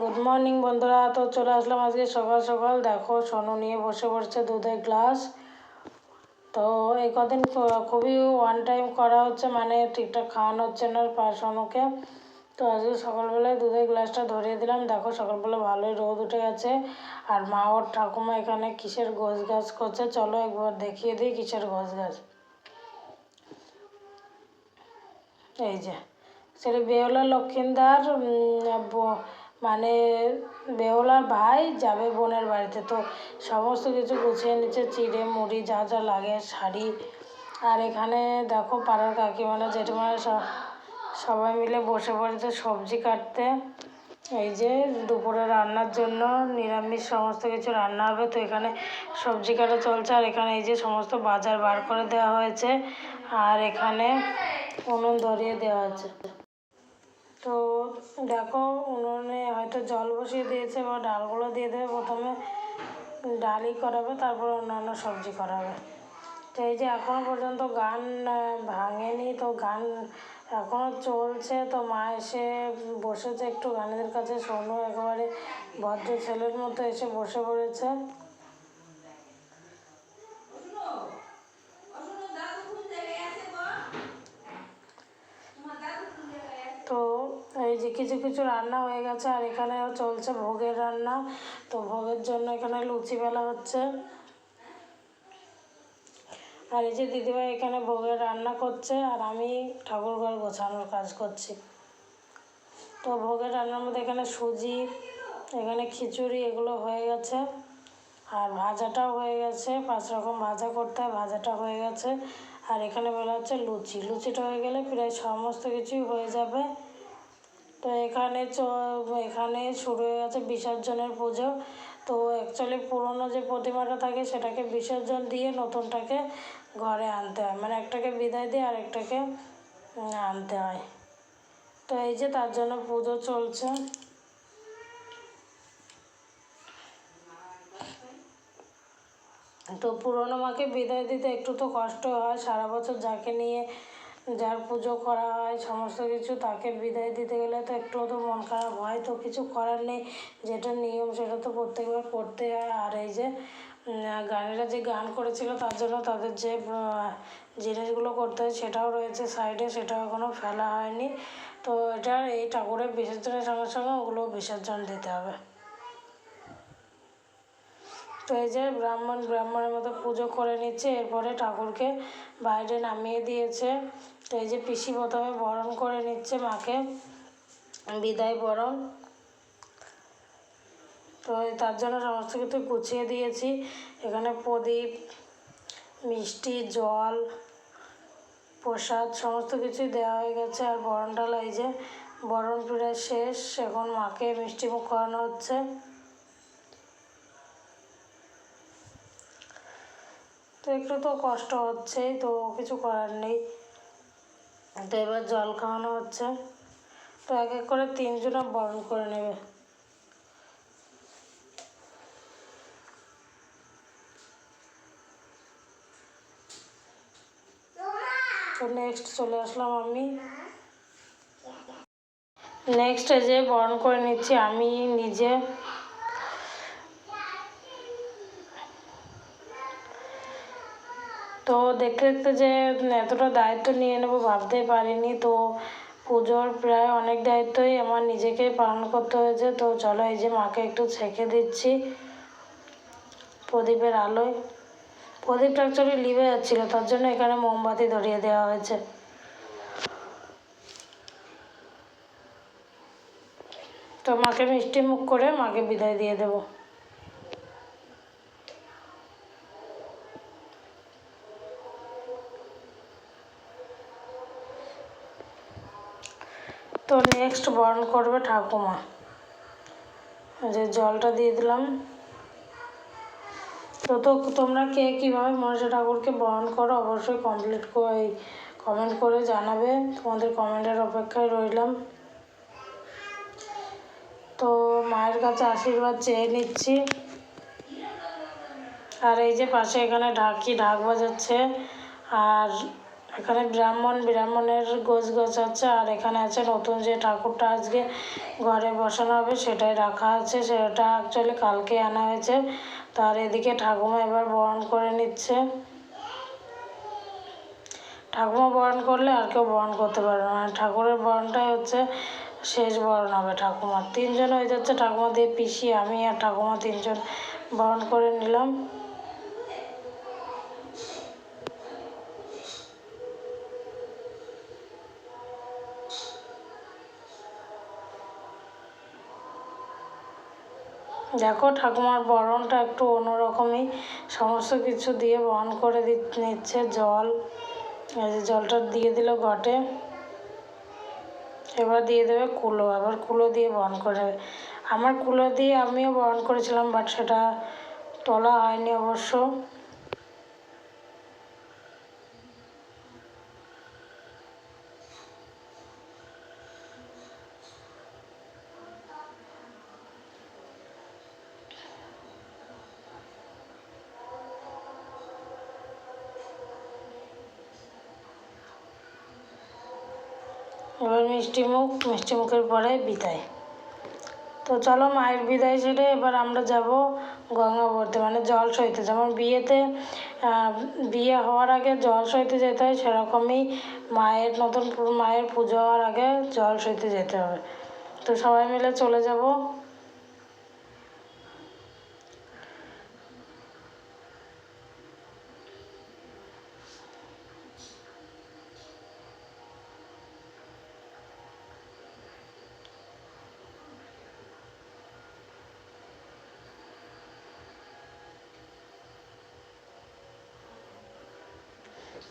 Good morning বন্ধুরা। তো চলে আসলাম আজকে সকাল সকাল। দেখো, সোনু নিয়ে বসে পড়ছে দুধের গ্লাস। তো এই কদিন খুবই ওয়ান টাইম করা হচ্ছে মানে ঠিকঠাক খাওয়ানো হচ্ছে না সোনুকে। তো আজকে সকালবেলায় দুধের গ্লাসটা ধরিয়ে দিলাম। দেখো, সকালবেলা ভালোই রোদ উঠে গেছে। আর মা, ওর ঠাকুমা এখানে কিসের গোছ গাছ করছে? চলো একবার দেখিয়ে দিই কিসের গোছ গাছ এই যে, সেটা বেহুলা লক্ষিন্দার মানে বেহুলার ভাই যাবে বোনের বাড়িতে। তো সমস্ত কিছু গুছিয়ে নিচ্ছে, চিড়ে মুড়ি যা যা লাগে, শাড়ি। আর এখানে দেখো পাড়ার কাকিমারা, জেঠিমারা সব সবাই মিলে বসে পড়েছে সবজি কাটতে। এই যে দুপুরে রান্নার জন্য নিরামিষ সমস্ত কিছু রান্না হবে। তো এখানে সবজি কাটা চলছে, আর এখানে এই যে সমস্ত বাজার বার করে দেওয়া হয়েছে। আর এখানে উনুন ধরিয়ে দেওয়া আছে তো দেখো উনুনে হয়তো জল বসিয়ে দিয়েছে বা ডালগুলো দিয়ে দেবে। প্রথমে ডালই করাবে, তারপর অন্যান্য সবজি করাবে। তো এই যে এখনও পর্যন্ত গান ভাঙেনি, তো গান এখনও চলছে। তো মা এসে বসেছে একটু গানের কাছে শোনো একেবারে ভদ্র ছেলের মতো এসে বসে পড়েছে তো এই যে কিছু কিছু রান্না হয়ে গেছে আর এখানে চলছে ভোগের রান্না। তো ভোগের জন্য এখানে লুচি বেলা হচ্ছে। আর এই যে দিদিভাই এখানে ভোগের রান্না করছে আর আমি ঠাকুর ঘর গোছানোর কাজ করছি। তো ভোগের রান্নার মধ্যে এখানে সুজি, এখানে খিচুড়ি এগুলো হয়ে গেছে। আর ভাজাটাও হয়ে গেছে। পাঁচ রকম ভাজা করতে হয়, ভাজাটা হয়ে গেছে। আর এখানে বলা হচ্ছে লুচি। লুচিটা হয়ে গেলে প্রায় সমস্ত কিছুই হয়ে যাবে। তো এখানে চ, এখানে শুরু হয়ে গেছে বিসর্জনের পুজো। তো অ্যাকচুয়ালি পুরনো যে প্রতিমাটা থাকে সেটাকে বিসর্জন দিয়ে নতুনটাকে ঘরে আনতে হয়। মানে একটাকে বিদায় দিয়ে আরেকটাকে আনতে হয়। তো এই যে তার জন্য পুজো চলছে। তো পুরনো মাকে বিদায় দিতে একটু তো কষ্ট হয়। সারা বছর যাকে নিয়ে যার পুজো করা হয়, সমস্ত কিছু তাকে বিদায় দিতে গেলে তো একটু তো মন খারাপ হয়, তো কিছু করার নেই। যেটা নিয়ম সেটা তো প্রত্যেকবার করতে হয়। আর এই যে গানেরা যে গান করেছিল, তার জন্য তাদের যে জিনিসগুলো করতে হয় সেটাও রয়েছে সাইডে সেটাও এখনও ফেলা হয়নি। তো এটা এই ঠাকুরের বিসর্জনের সঙ্গে সঙ্গে ওগুলো বিসর্জন দিতে হবে। তো এই যে ব্রাহ্মণ, ব্রাহ্মণের মতো পুজো করে নিচ্ছে, এরপরে ঠাকুরকে বাইরে নামিয়ে দিয়েছে। তো এই যে পিসি প্রথমে বরণ করে নিচ্ছে মাকে। বিদায় বরণ। তো তার জন্য সমস্ত কিছু গুছিয়ে দিয়েছি। এখানে প্রদীপ, মিষ্টি, জল, প্রসাদ সমস্ত কিছুই দেওয়া হয়ে গেছে। আর বরণ ডালা এই যে বরণ প্রায় শেষ। এখন মাকে মিষ্টি মুখ করানো হচ্ছে। তো একটু তো কষ্ট হচ্ছেই, তো কিছু করার নেই। তো এবার জল খাওয়ানো হচ্ছে। তো এক এক করে তিনজনে বরণ করে নেবে। নেক্সট চলে আসলাম আমি। নেক্সট যে বরণ করে নিচ্ছি আমি নিজে। তো দেখতে দেখতে যে এতটা দায়িত্ব নিয়ে নেব ভাবতেই পারিনি। তো পুজোর প্রায় অনেক দায়িত্বই আমার নিজেকে পালন করতে হয়েছে। তো চলো এই যে মাকে একটু ছেঁকে দিচ্ছি প্রদীপের আলোয়। প্রদীপটা অ্যাকচুয়ালি লিভে যাচ্ছিল, তার জন্য এখানে মোমবাতি ধরিয়ে দেওয়া হয়েছে। তো মাকে মিষ্টি মুখ করে মাকে বিদায় দিয়ে দেবো তো নেক্সট বরণ করবে ঠাকুমা। যে জলটা দিয়ে দিলাম। তো তো তোমরা কে কীভাবে মনসা ঠাকুরকে বরণ করো অবশ্যই কমপ্লিট করে কমেন্ট করে জানাবে। তোমাদের কমেন্টের অপেক্ষায় রইলাম। তো মায়ের কাছে আশীর্বাদ চেয়ে নিচ্ছি। আর এই যে পাশে এখানে ঢাকি ঢাক বাজাচ্ছে। আর এখানে ব্রাহ্মণ, ব্রাহ্মণের গোছ গোছ আছে, আর এখানে আছে নতুন যে ঠাকুরটা আজকে ঘরে বসানো হবে, সেটাই রাখা আছে, সেটা অ্যাকচুয়ালি কালকে আনা হয়েছে। তার এদিকে ঠাকুমা এবার বরণ করে নিচ্ছে। ঠাকুমা বরণ করলে আর কেউ বরণ করতে পারবে না। মানে ঠাকুরের বরণটাই হচ্ছে শেষ বরণ হবে ঠাকুমার। তিনজন হয়ে যাচ্ছে ঠাকুমা দিয়ে পিসি, আমি আর ঠাকুমা তিনজন বরণ করে নিলাম। দেখো ঠাকুমার বরণটা একটু অন্যরকমই। সমস্ত কিছু দিয়ে বরণ করে দি নিচ্ছে জল। এই যে জলটা দিয়ে দিল ঘটে এবার দিয়ে দেবে কুলো। আবার কুলো দিয়ে বরণ করে দেবে। আমার কুলো দিয়ে আমিও বরণ করেছিলাম, বাট সেটা তোলা হয়নি অবশ্য। এবার মিষ্টি মুখ, মিষ্টি মুখের পরে বিদায়। তো চলো মায়ের বিদায় সেরে এবার আমরা যাব গঙ্গা পড়তে মানে জল সইতে। যেমন বিয়েতে বিয়ে হওয়ার আগে জল সইতে যেতে হয়, সেরকমই মায়ের নতুন মায়ের পুজো হওয়ার আগে জল সইতে যেতে হবে। তো সবাই মিলে চলে যাব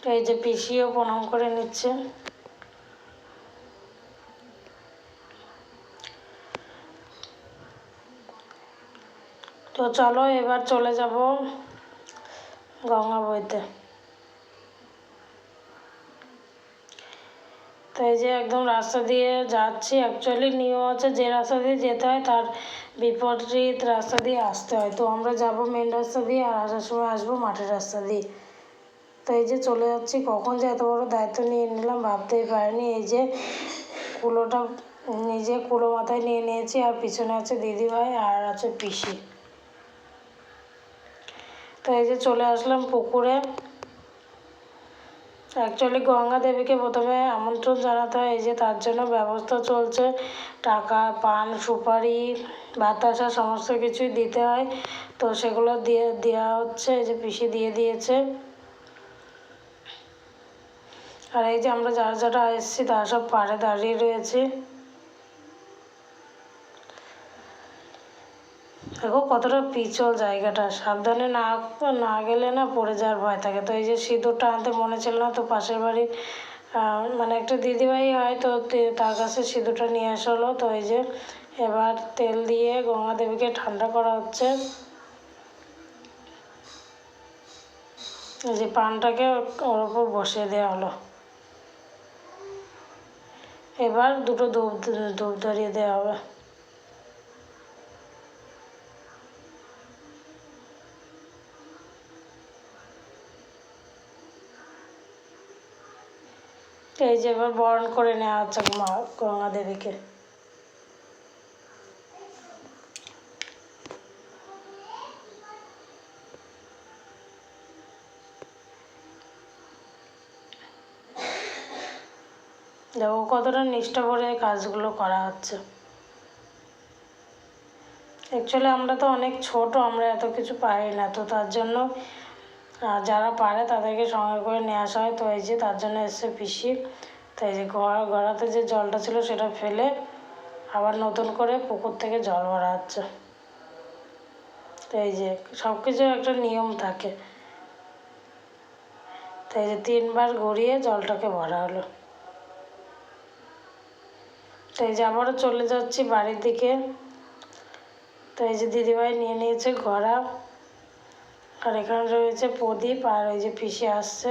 তো এই যে পিসিও প্রণাম করে নিচ্ছে। তো চলো এবার চলে যাব গঙ্গা বইতে। তো এই যে একদম রাস্তা দিয়ে যাচ্ছি অ্যাকচুয়ালি নিয়ম আছে যে রাস্তা দিয়ে যেতে হয় তার বিপরীত রাস্তা দিয়ে আসতে হয়। তো আমরা যাব মেন রাস্তা দিয়ে আর আসার সময় আসব মাঠের রাস্তা দিয়ে। তো এই যে চলে যাচ্ছি, কখন যে এত বড় দায়িত্ব নিয়ে নিলাম ভাবতেই পারিনি। এই যে কুলোটা নিজে কুলো মাথায় নিয়ে নিয়েছি, আর পিছনে আছে দিদিভাই আর আছে পিসি। তো এই যে চলে আসলাম পুকুরে। অ্যাকচুয়ালি গঙ্গা দেবীকে প্রথমে আমন্ত্রণ জানাতে হয়, এই যে তার জন্য ব্যবস্থা চলছে। টাকা, পান, সুপারি, বাতাসা, সমস্ত কিছুই দিতে হয়। তো সেগুলো দিয়ে, দেওয়া হচ্ছে, এই যে পিসি দিয়ে দিয়েছে। আর এই যে আমরা যারা যারা এসেছি তারা সব পাড়ে দাঁড়িয়ে রয়েছে। দেখো কতটা পিছল জায়গাটা। সাবধানে না না গেলে না পড়ে যাওয়ার ভয় থাকে। তো এই যে সিঁদুরটা আনতে মনে ছিল না তো পাশের আহ, মানে একটা দিদিভাই হয় তো তার কাছে সিঁদুরটা নিয়ে আসা হলো। তো এই যে এবার তেল দিয়ে গঙ্গা দেবীকে ঠান্ডা করা হচ্ছে। যে পানটাকে ওর ওপর বসিয়ে দেওয়া হলো। এবার দুটো ধূপ ধূপ ধরিয়ে দেওয়া হবে। এই যে এবার বরণ করে নেওয়া হচ্ছে মা গঙ্গা দেবীকে দেখো কতটা নিষ্ঠা করে এই কাজগুলো করা হচ্ছে। অ্যাকচুয়ালি আমরা তো অনেক ছোট, আমরা এত কিছু পারি না। তো তার জন্য যারা পারে তাদেরকে সঙ্গে করে নিয়ে আসা হয়। তো এই যে তার জন্য এসছে পিসি। তো এই যে ঘর গড়াতে যে জলটা ছিল সেটা ফেলে আবার নতুন করে পুকুর থেকে জল ভরা হচ্ছে। তো এই যে সব কিছুর একটা নিয়ম থাকে। তো এই যে তিনবার ঘুরিয়ে জলটাকে ভরা হলো। তো এই যে আবারও চলে যাচ্ছি বাড়ির দিকে। তো এই যে দিদিভাই নিয়ে নিয়েছে ঘোড়া। আর এখানে রয়েছে প্রদীপ আর ওই যে পিসি আসছে।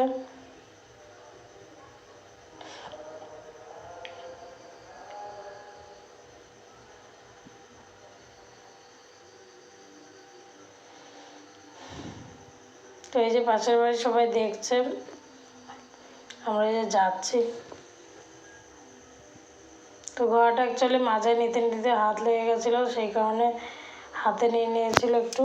তো এই যে পাশের বাড়ি সবাই দেখছে। আমরা যে যাচ্ছি। তো ঘোড়াটা অ্যাকচুয়ালি মাঝে নিতে নিতে হাত লেগে গেছিল, সেই কারণে হাতে নিয়ে নিয়েছিল একটু।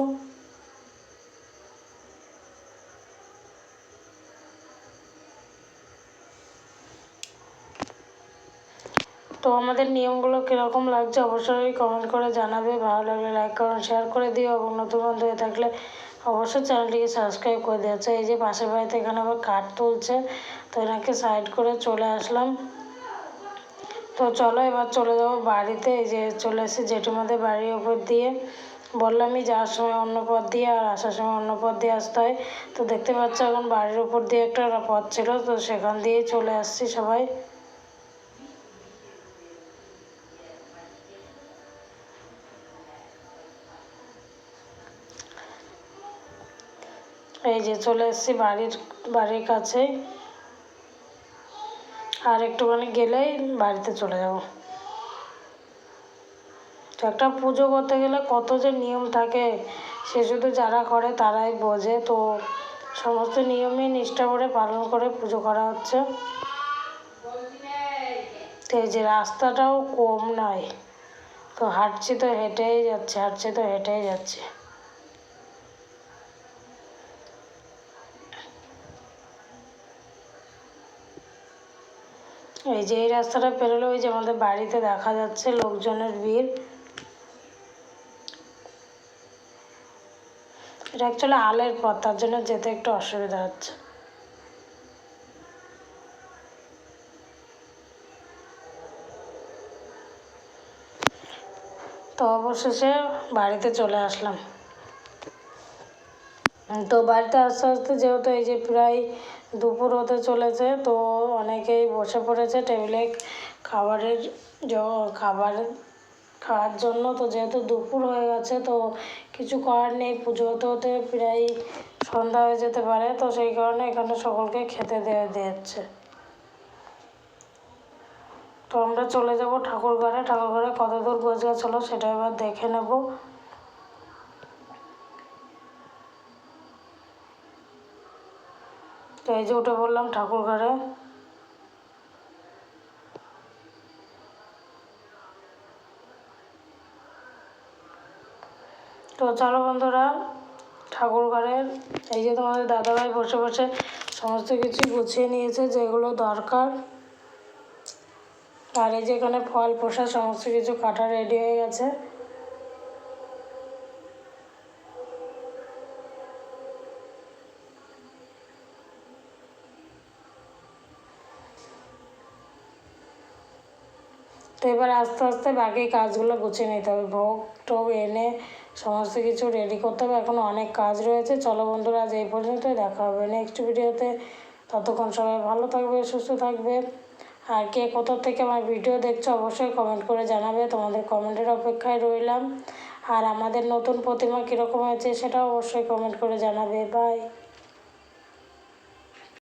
তো আমাদের নিয়মগুলো কীরকম লাগছে অবশ্যই কমেন্ট করে জানাবে, ভালো লাগলে লাইক করুন শেয়ার করে দিও, এবং নতুন বন্ধু হয়ে থাকলে অবশ্যই চ্যানেলটিকে সাবস্ক্রাইব করে দিও। আচ্ছা এই যে পাশের বাড়িতে এখানে আবার কাঠ তুলছে, তো এনাকে সাইড করে চলে আসলাম। তো চলো এবার চলে যাব বাড়িতে, এই যে চলে এসেছি জেঠিমাদের বাড়ির ওপর দিয়ে। বললামই যাওয়ার সময় অন্য পথ দিয়ে আর আসার সময় অন্য পথ দিয়ে আসতে হয়। তো দেখতে পাচ্ছ এখন বাড়ির ওপর দিয়ে একটা পথ ছিল, তো সেখান দিয়েই চলে আসছি সবাই। এই যে চলে এসেছি বাড়ির বাড়ির কাছেই আর একটুখানি গেলেই বাড়িতে চলে যাব। তো একটা পুজো করতে গেলে কত যে নিয়ম থাকে, সে শুধু যারা করে তারাই বোঝে। তো সমস্ত নিয়মই নিষ্ঠা করে পালন করে পুজো করা হচ্ছে। তো এই যে রাস্তাটাও কম নয়। তো হাঁটছি তো হেঁটেই যাচ্ছে, হাঁটছি তো হেঁটেই যাচ্ছে। এই যে এই রাস্তাটা পেরোলে, ওই যে আমাদের বাড়িতে দেখা যাচ্ছে লোকজনের ভিড়। এটা অ্যাকচুয়ালি আলের পথ, তার জন্য যেতে একটু অসুবিধা হচ্ছে। তো অবশেষে বাড়িতে চলে আসলাম। তো বাড়িতে আস্তে আস্তে যেহেতু এই যে প্রায় দুপুর হতে চলেছে, তো অনেকেই বসে পড়েছে টেবিলে খাবারের খাবার খাওয়ার জন্য। তো যেহেতু দুপুর হয়ে গেছে, তো কিছু করার নেই। পুজো হতে হতে প্রায় সন্ধ্যা হয়ে যেতে পারে, তো সেই কারণে এখানে সকলকে খেতে দেওয়া দিচ্ছে তো আমরা চলে যাব ঠাকুর ঘরে ঠাকুর ঘরে কত দূর গোছ গাছ হলো সেটা এবার দেখে নেব। তো এই যে উঠে বললাম ঠাকুর ঘরে। তো চলো বন্ধুরা, ঠাকুর ঘরের এই যে তোমাদের দাদাভাই বসে বসে সমস্ত কিছু গুছিয়ে নিয়েছে, যেগুলো দরকার। আর এই যে এখানে ফল, প্রসাদ, সমস্ত কিছু কাটা রেডি হয়ে গেছে। এবার আস্তে আস্তে বাকি কাজগুলো গুছিয়ে নিতে হবে। ভোগ টোগ এনে সমস্ত কিছু রেডি করতে হবে। এখন অনেক কাজ রয়েছে। চলো বন্ধুরা, আজ এই পর্যন্তই। দেখা হবে নেক্সট ভিডিওতে ততক্ষণ সবাই ভালো থাকবে, সুস্থ থাকবে। আর কে কোথা থেকে আমার ভিডিও দেখছ, অবশ্যই কমেন্ট করে জানাবে। তোমাদের কমেন্টের অপেক্ষায় রইলাম। আর আমাদের নতুন প্রতিমা কীরকম হয়েছে, সেটাও অবশ্যই কমেন্ট করে জানাবে। বাই